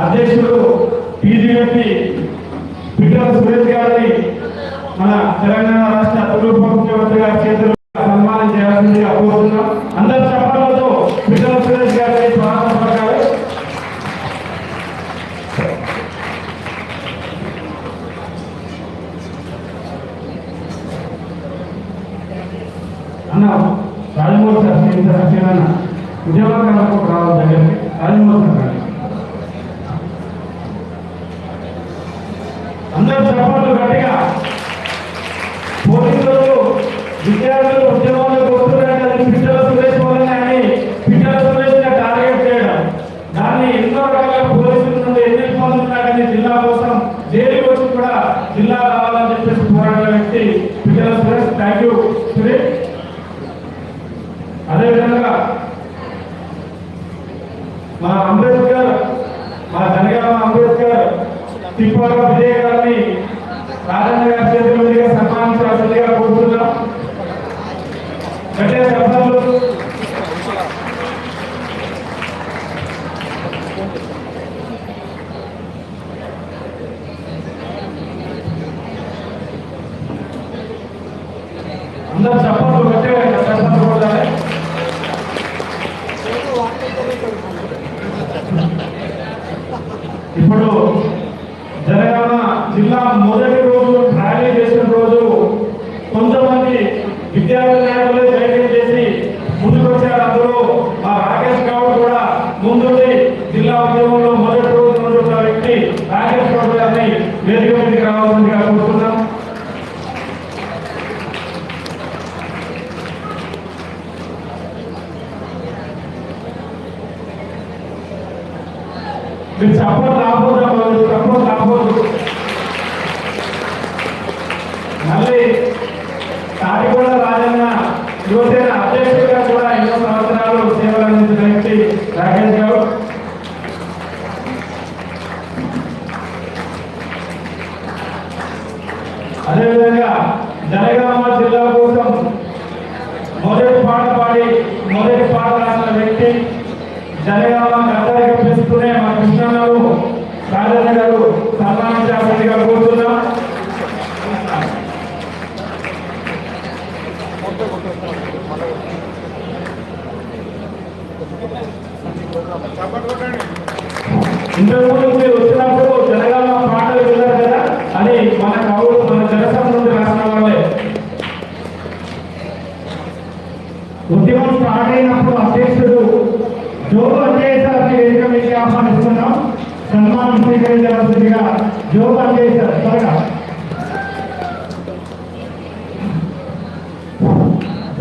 అధ్యక్షుడు బీజేపీ పిట్టల సురేష్ గారిని మన తెలంగాణ రాష్ట్ర తొలి ఉప ముఖ్యమంత్రి గారి చేతులు సన్మానం చేయాల్సిందిగా కోరుతున్నాం అందరి చెప్పాలతో పిట్టల సురేష్ గారిని స్వాగతం పలకాలి అన్న రాజమోహన్ సార్ నేను సార్ అన్న ఉద్యమకాలకు రావాలి దగ్గరికి రాజమోహన్ సార్ రండి. అందరూ గట్టిగా పోలీసులు విద్యార్థులు ఉద్యమాలు అది పిట్టల సురేష్ వల్లనే అని పిట్టల టార్గెట్ చేయడం. దాన్ని ఎన్నో రకాల పోలీసుల నుండి ఎన్ని జిల్లా కోసం జైలు వచ్చి కూడా జిల్లా రావాలని చెప్పేసి పోరాడిన వ్యక్తి Pittala Suresh. Thank you Suresh. అదేవిధంగా మన అంబేద్కర్ మా జనగామ అంబేద్కర్ తిప్పారు రాజన్న గారి చేతుల మీదుగా కోరుతున్నాం. గట్టిగా అందరూ చప్పట్లు గట్టే చప్పట్లు కొట్టాలి ఇప్పుడు జనగామ జిల్లా మొదటి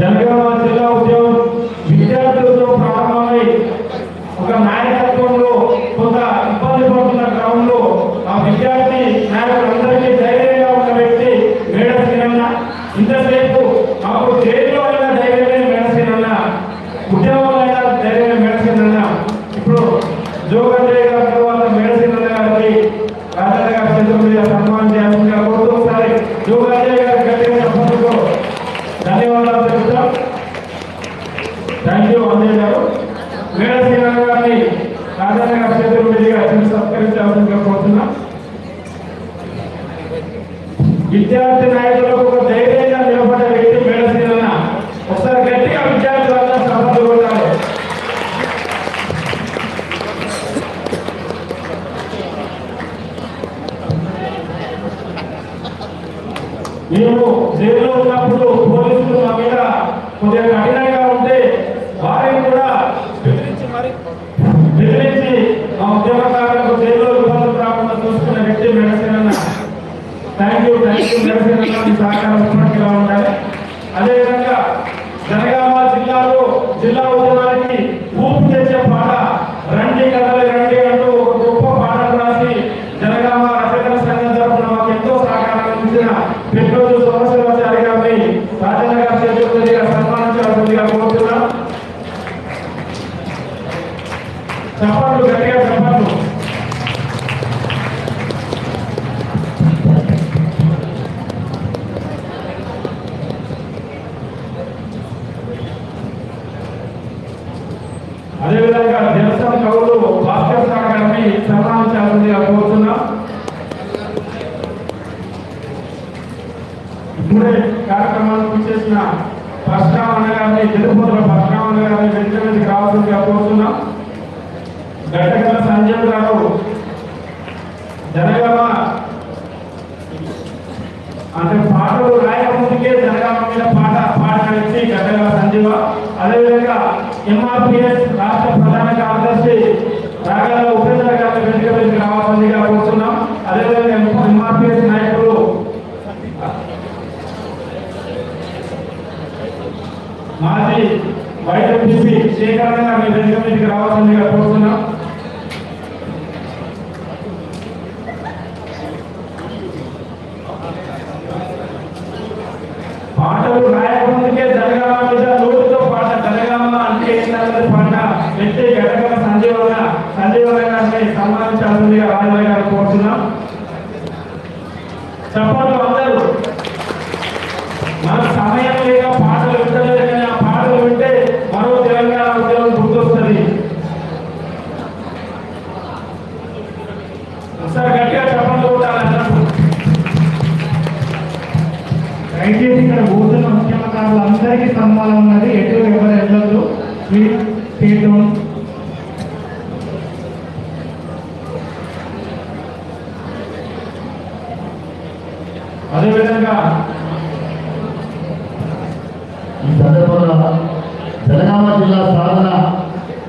జనగామ జిల్లా ఉద్యోగం విద్యార్థులతో ప్రారంభమై ఒక నాయకత్వంలో కొంత ఇబ్బంది పడుతున్న క్రమంలో ఆ విద్యార్థి నాయకులందరికీ ధైర్యంగా ఉన్న వ్యక్తి మేడసీనన్న ఇంతసేపు మాకు జైల్లో అయిన ధైర్యమే మేడసీనన్న ఉద్యోగంలో అయిన ధైర్యమే మేడసీనన్న ఇప్పుడు జోగంజయ్ గారి తర్వాత మేడసీనన్న గారికి రాజన్న గారి మీద సన్మానం చేయాల్సిందిగా కోరుతూ ఒకసారి జోగంజయ్ గారి గట్టిగా చెప్పడంతో ధన్యవాదాలు తెలుపుతాం థ్యాంక్ యూ అంజయ్ గారు మేడ శ్రీరామ్ గారిని రాజన్న గారి చేతుల మీదుగా అత్యంత సత్కరించాల్సిందిగా కోరుతున్నాం విద్యార్థి నాయకులకు ఒక ధైర్యంగా నిలబడే వ్యక్తి మేడ ఒకసారి గట్టిగా విద్యార్థులంతా సభలు కొట్టాలి మేము జైల్లో ఉన్నప్పుడు పోలీసులు మా మీద కొద్దిగా కఠినంగా ఉంటే వారిని కూడా బెదిరించి మరి బెదిరించి మా ఉద్యోగ జైల్లో ఇబ్బందులు రాకుండా చూసుకున్న వ్యక్తి మెడసేనన్న థ్యాంక్ యూ థ్యాంక్ యూ మెడసేనన్న మీ సహకారం ఎప్పటికీ ఉండాలి అదేవిధంగా జనగామ జిల్లాలో జిల్లా ఉద్యమానికి ఊపు తెచ్చే పాట రండి కదలి రండి అంటూ ఒక గొప్ప పాటలు రాసి జనగామ రచయితల సంఘం తరఫున మాకు ఎంతో సహకారం అందించిన పెట్రోజు సోమశివాచారి గారిని రాజన్న గారి చేతుల మీదుగా సన్మానించాల్సిందిగా కోరుతున్నాం సన్మానించాల్సిందిగా కోరుతున్నాం ఇప్పుడే కార్యక్రమానికి చేసిన పరశురామన్న గారిని తెలుగుల పరశురామన్న గారిని వెంటనే రావాల్సిందిగా కోరుతున్నాం. గడ్డగల సంజయ్ గారు జనగామ అంటే పాటలు రాయకముందుకే జనగామ మీద పాట పాట వ్యక్తి గడ్డగల సంజీవ. అదేవిధంగా ఎంఆర్పిఎస్ రాష్ట్ర ప్రధాన కార్యదర్శి రాగల ఉపేంద్ర గారి వెనుక వెనుక రావాల్సిందిగా కోరుతున్నాం అదేవిధంగా ఎంఆర్పిఎస్ నాయకులు మాజీ వైద్య వైద్యపీపీ శేఖరణ గారిని వెనుక మీదకి రావాల్సిందిగా కోరుతున్నాం. పాటలు రాయకముందుకే జనగామ మీద నోటితో పాట జనగామ అంటే ఏంటన్నది పాట వ్యక్తి గడగల సంజీవన సంజీవన గారిని సన్మానించాల్సిందిగా రాజయ్య గారు కోరుతున్నాం. జనగామ జిల్లా సాధన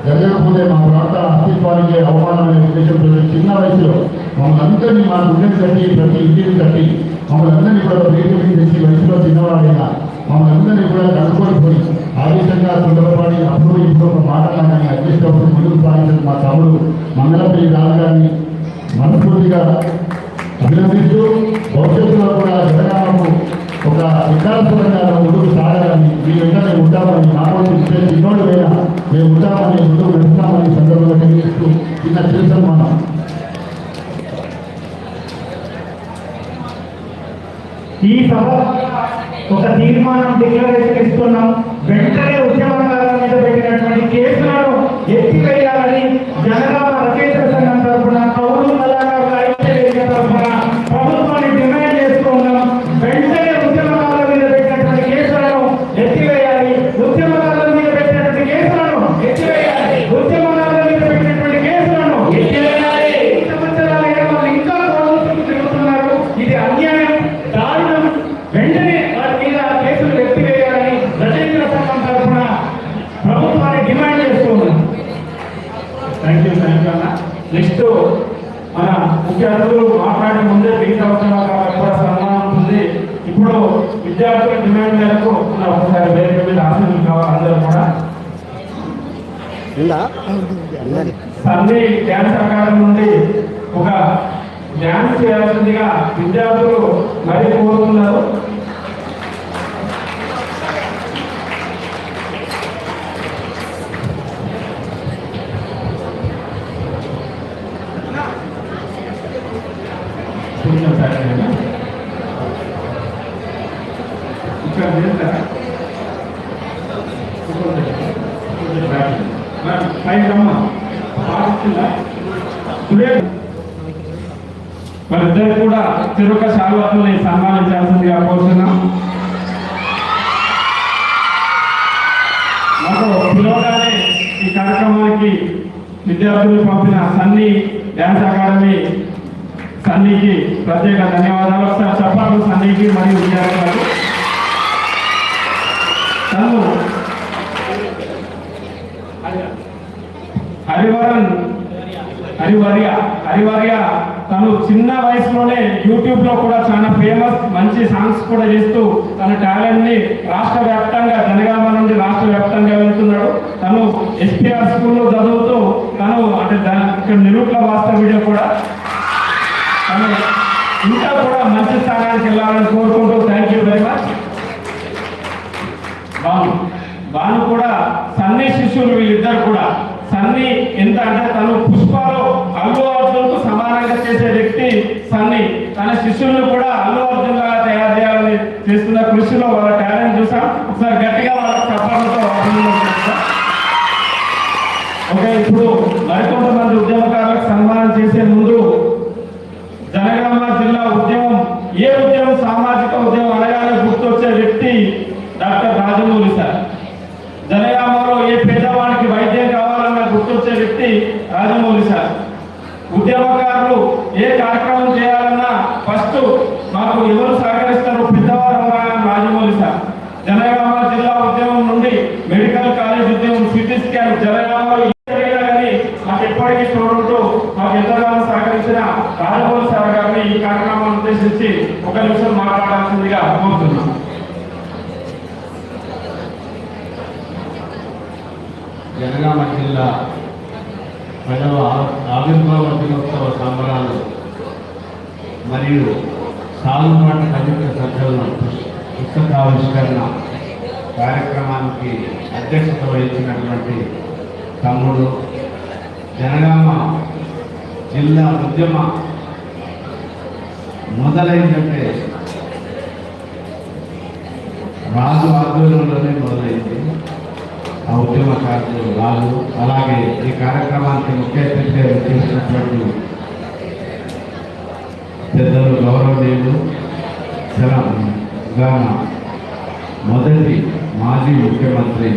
జరగకపోతే మా ప్రాంత అస్తిత్వానికి అవమానమైన ప్రతి చిన్న వయసులో మమ్మల్ని అందరినీ మా గుండెని కట్టి ప్రతి ఇంటిని కట్టి మమ్మల్ని అందరినీ కూడా వేదిక తెచ్చి వయసులో చిన్నవాడైనా మమ్మల్ని అందరినీ కూడా కనుక్కొని పోయి ఆవేశంగా తొందరపడి అప్పుడు ఇప్పుడు ఒక మాట కానీ అడ్జస్ట్ ముందుకు సాగించిన మా తమ్ముడు మంగళపల్లి రాజుగారిని మనస్ఫూర్తిగా అభినందిస్తూ భవిష్యత్తులో కూడా జనగామకు ఒక వికాసపరంగా ముందుకు సాగాలని మీ వెంట మేము ఉంటామని మానవులు ఇచ్చే చిన్నోడు అయినా మేము ఉంటామని ముందుకు నడుస్తామని సందర్భంగా తెలియజేస్తూ చిన్న చిన్న మనం ఈ సభ ఒక తీర్మానం డిక్లరేషన్ ఇస్తున్నాం వెంటనే ఉద్యమకారుల మీద పెట్టినటువంటి కేసులను ఎత్తివేయాలని జనగామ రచయితల సంఘం తరఫున కౌలు కళాకారుల ఐక్య వేదిక తరఫున ప్రభుత్వాన్ని డిమాండ్ చేస్తున్నాం వెంటనే ఉద్యమకారుల మీద పెట్టినటువంటి కేసులను ఎత్తివేయాలి ఉద్యమకారుల మీద పెట్టినటువంటి కేసులను ఎత్తివేయాలి ఉద్యమకారుల మీద పెట్టినటువంటి కేసులను ఎత్తివేయాలి ఈ సంవత్సరాలుగా వాళ్ళు ఇంకా కోర్టుకు తిరుగుతున్నారు ఇది అన్యాయం దారుణం వెంటనే వారి మీద కేసులు ఎత్తివేయాలని రచయితల సంఘం తరఫున ప్రభుత్వాన్ని డిమాండ్ చేస్తున్నాం థ్యాంక్ యూ థ్యాంక్ యూ అన్న నెక్స్ట్ మన ముఖ్య అతిథులు మాట్లాడే ముందే మిగతా వచ్చిన వాళ్ళకి కూడా సన్మానం ఉంటుంది ఇప్పుడు విద్యార్థుల డిమాండ్ మేరకు మన ఒకసారి వేదిక మీద ఆశలు కావాలి అందరూ కూడా సన్నీ డ్యాన్స్ అకాడమీ నుండి ఒక డ్యాన్స్ చేయాల్సిందిగా విద్యార్థులు మరి కోరుతున్నారు. మరి పాటిస్తుందా? వారిద్దరు కూడా చిరుక శాల్వతుల్ని సన్మానించాల్సిందిగా కోరుతున్నాం. మాకు పిలవగానే ఈ కార్యక్రమానికి విద్యార్థులు పంపిన సన్నీ డ్యాన్స్ అకాడమీ సన్నీకి ప్రత్యేక ధన్యవాదాలు. ఒకసారి చెప్పాలి సన్నీకి మరియు విద్యార్థులకు. తను హరివరన్ హరివర్య హరివర్య తను చిన్న వయసులోనే యూట్యూబ్లో కూడా చాలా ఫేమస్ మంచి సాంగ్స్ కూడా చేస్తూ తన టాలెంట్ని రాష్ట్ర వ్యాప్తంగా జనగామ నుండి రాష్ట్ర వ్యాప్తంగా వెళ్తున్నాడు. తను ఎస్పీఆర్ స్కూల్లో చదువుతూ తను అంటే ఇక్కడ నిరుట్ల వాస్తవ వీడియో కూడా. తను ఇంకా కూడా మంచి స్థానానికి వెళ్ళాలని కోరుకుంటూ thank you very much Banu Banu కూడా సన్నీ శిష్యులు వీళ్ళిద్దరు కూడా సన్నీ ఎంత అంటే తను పుష్పాలు అల్లు అర్జున్కు సమానంగా చేసే వ్యక్తి సన్ని. తన శిష్యులను కూడా అల్లు అర్జున్ లాగా తయారు చేయాలని చేస్తున్న కృషిలో వాళ్ళ టాలెంట్ చూసాం. ఒకసారి గట్టిగా వాళ్ళ చప్పట్లతో ఓకే ఇప్పుడు మరికొంతమంది ఉద్యమకారులకు సన్మానం చేసే ముందు జనగామ జిల్లా ఉద్యమం ఏ ఉద్యమం సామాజిక ఉద్యమం అనగానే గుర్తొచ్చే వ్యక్తి డాక్టర్ రాజమౌళి సార్ జనగామలో ఏ పేదవాడికి వైద్యం కావాలన్న గుర్తొచ్చే వ్యక్తి రాజమౌళి సార్ ఉద్యమకారులు ఏ కార్యక్రమం చేయాలన్నా ఫస్ట్ మాకు ఎవరు సహకరిస్తారో పెద్దవారు రాజమౌళి సార్. జనగామ జిల్లా ఉద్యమం నుండి మెడికల్ కాలేజ్ ఉద్యమం సిటీ స్కాన్ జనగామలో ఏ జరిగినా కానీ మాకు ఎప్పటికీ తోడుంటూ మాకు ఎంతగానో సహకరించిన రాజమౌళి సార్ గారిని ఈ కార్యక్రమాన్ని ఉద్దేశించి ఒక నిమిషం మాట్లాడాల్సిందిగా కోరుతున్నాం జనగామ జిల్లా పదవ ఆ- ఆవిర్భావ దినోత్సవ సంబరాలు మరియు సాలుమాట కవిత సభ్యుల పుస్తకావిష్కరణ కార్యక్రమానికి అధ్యక్షత వహించినటువంటి తమ్ముడు జనగామ జిల్లా ఉద్యమ మొదలైందంటే రాజు ఆధ్వర్యంలోనే మొదలైంది. ఆ ఉద్యమకారులు రాజు అలాగే ఈ కార్యక్రమానికి ముఖ్య అతిథిగా చేసినటువంటి పెద్దలు గౌరవనీయులు తెలంగాణ మొదటి మాజీ ముఖ్యమంత్రి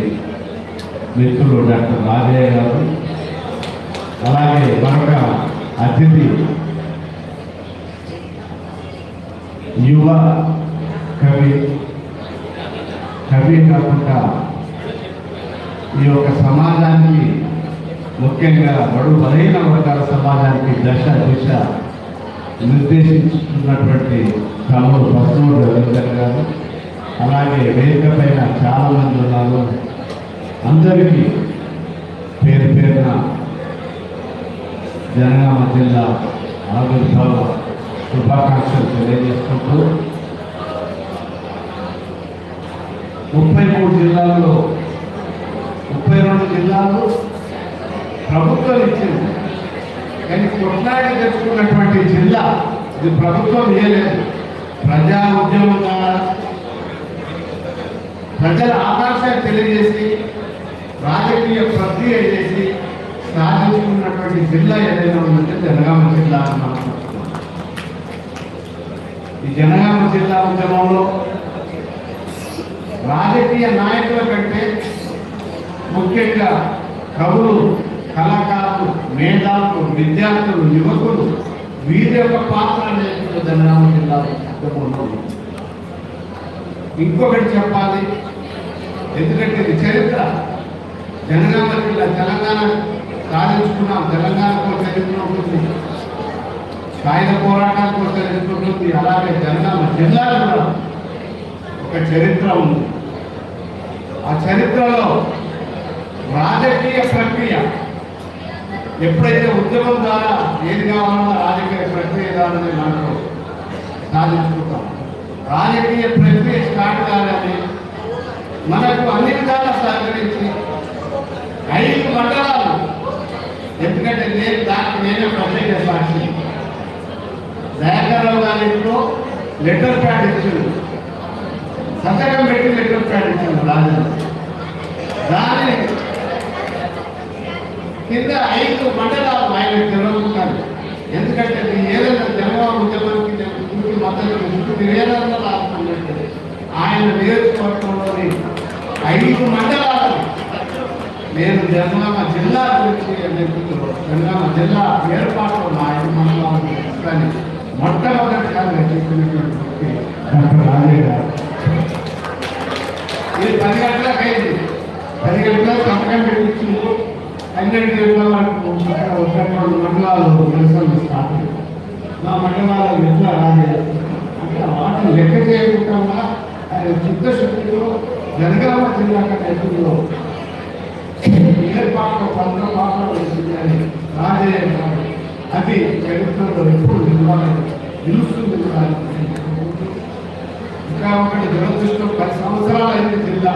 మిత్రులు డాక్టర్ రాజయ్య గారు అలాగే మరొక అతిథి యువ కవి కవి కాకుండా ఈ యొక్క సమాజానికి ముఖ్యంగా బడు బలైన వర్గాల సమాజానికి దశ దిశ నిర్దేశించుకున్నటువంటి తమ్ముడు బస్నూరు రవీందర్ గారు. అలాగే వేదిక పైన చాలా మంది ఉన్నారు. అందరికీ పేరు పేరున జనగామ జిల్లా ఆవిర్భావ శుభాకాంక్షలు తెలియజేసుకుంటూ ముప్పై మూడు జిల్లాల్లో ముప్పై రెండు జిల్లాలు ప్రభుత్వం ఇచ్చింది. కానీ కొట్లాడి తెచ్చుకున్నటువంటి జిల్లా ఇది ప్రభుత్వం ఇవ్వలేదు ప్రజా ఉద్యమం ద్వారా ప్రజల ఆకాంక్ష తెలియజేసి రాజకీయ ప్రక్రియ చేసి సాధించుకున్నటువంటి జిల్లా ఏదైనా ఉందంటే జనగామ జిల్లా అని ఈ జనగామ జిల్లా ఉద్యమంలో రాజకీయ నాయకుల కంటే ముఖ్యంగా కవులు కళాకారులు మేధావులు విద్యార్థులు యువకులు వీరి యొక్క పాత్ర అనేది జనగామ జిల్లా ఇంకొకటి చెప్పాలి ఎందుకంటే ఇది చరిత్ర. జనగామ జిల్లా తెలంగాణ సాధించుకున్నాం తెలంగాణ చరిత్ర ఉంటుంది. సాయుధ పోరాటాలకు చరిత్ర అలాగే జనగామ జిల్లాలో ఒక చరిత్ర ఉంది. ఆ చరిత్రలో రాజకీయ ప్రక్రియ. ఎప్పుడైతే ఉద్యమం ద్వారా ఏది కావాలన్నా రాజకీయ ప్రక్రియ ద్వారా మనకు సాధించుకుంటాం రాజకీయ ప్రక్రియ స్టార్ట్ కాగానే మనకు అన్ని విధాలా సహకరించి ఐదు మండలాలు ఎందుకంటే నేను దానికి నేనే ప్రత్యేక సాక్షి దయాకర్రావు గారి ఇంట్లో లెటర్ ప్యాడ్ ఇచ్చింది సంతకం పెట్టి లెటర్ ప్యాడ్ ఇచ్చింది రాజు దాని కింద ఐదు మండలాలు ఆయన తెలవుతారు ఎందుకంటే నేను ఏదైనా తెలంగాణ ఉద్యమానికి ముందు మద్దతు ముందు తిరిగేదాన్ని రాసుకున్నట్టు. ఆయన నియోజకవర్గంలోని ఐదు మండలాలు. నేను తెలంగాణ జిల్లా గురించి తెలంగాణ జిల్లా ఏర్పాటు నా ఐదు మండలాలు కానీ మొట్టమొదటిసారిగా చెప్పినటువంటి డాక్టర్ రాజయ్య గారు. ఇది పది గంటలకు అయింది. పది గంటలకు సంతకం పెట్టించింది పన్నెండు గంటల రెండు మండలాలు నిరసనలు స్టార్ట్ అయ్యాయి. మా రాలేదు అంటే వాటిని లెక్క చేయకుండా ఆయన చిత్తశుద్ధిలో జనగామ జిల్లా నేతృత్వంలో ఏర్పాటు పంద్ర పాత్ర వేసింది అని రాజయ్య అది చరిత్రలో ఎప్పుడు నిలవాలి నిలుస్తుంది ఇంకా ఒకటి దురదృష్టం పది సంవత్సరాలు అయింది జిల్లా.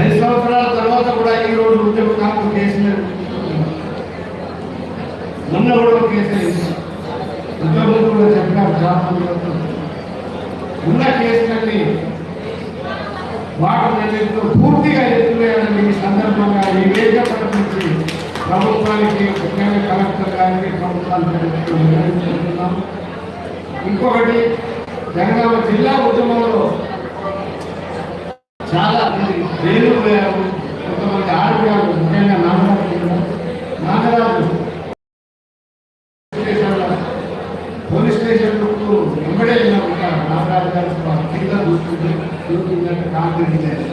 పది సంవత్సరాల తర్వాత కూడా ఈ రోజు ఉద్యమకారులు కేసులు మొన్న కూడా ఒక ఉద్యోగులు కూడా చెప్పినారు చాలా ఉన్న కేసులన్నీ వాటిని పూర్తిగా ఎత్తులేయాలని ఈ సందర్భంగా ఈ వేదిక నుంచి ప్రభుత్వానికి ముఖ్యంగా కలెక్టర్ గారికి ప్రభుత్వానికి ఇంకొకటి జనగామ జిల్లా ఉద్యమంలో చాలా మంది వేరు కొంతమంది ఆడపిల్లలు ముఖ్యంగా నాగరాజు నాగరాజు పోలీస్ స్టేషన్ చుట్టూ వెంబడే ఉంటారు. నాగరాజు గారు కింద చూస్తుంటే చూస్తుందంటే కాంక్రీట్ లేదు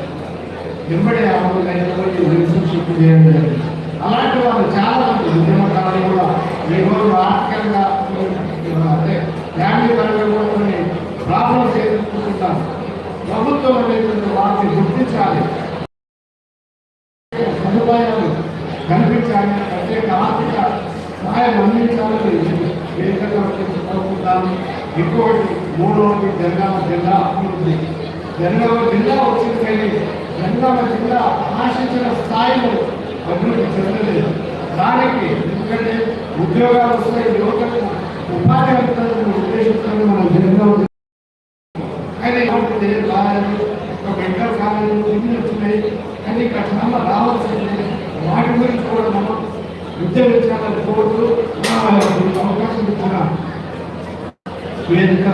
వెంబడే అమలు అయినటువంటి రిసెప్షన్ చేయడం జరిగింది అలాంటి వాళ్ళు చాలా మంది ఉద్యమకారులు కూడా ఈ రోజు ఆర్థికంగా అంటే ఫ్యామిలీ పరంగా కూడా కొన్ని ప్రాబ్లమ్స్ ఎదుర్కొంటున్నారు ప్రభుత్వం అనేటువంటి వాటిని గుర్తించాలి. సహాయం అందించాలని వేదికగా కోరుకుంటాను ఇంకొకటి మూడవది జనగామ జిల్లా అభివృద్ధి. జనగామ జిల్లా వచ్చింది. కానీ జనగామ జిల్లా ఆశించిన స్థాయిలో అభివృద్ధి చెందలేదు. దానికి ఎందుకంటే ఉద్యోగాలు వస్తాయి యువతకు ఉపాధి కలుగుతుందనే ఉద్దేశంతో మనం జనగామ కానీ ఒక మెడికల్ కాలేజీలు వచ్చినాయి. కానీ ఇక్కడ రావాల్సింది. వాటి గురించి కూడా మనం ఉద్యోగించాలని కోరుతూ అవకాశం ఇచ్చిన వేదిక.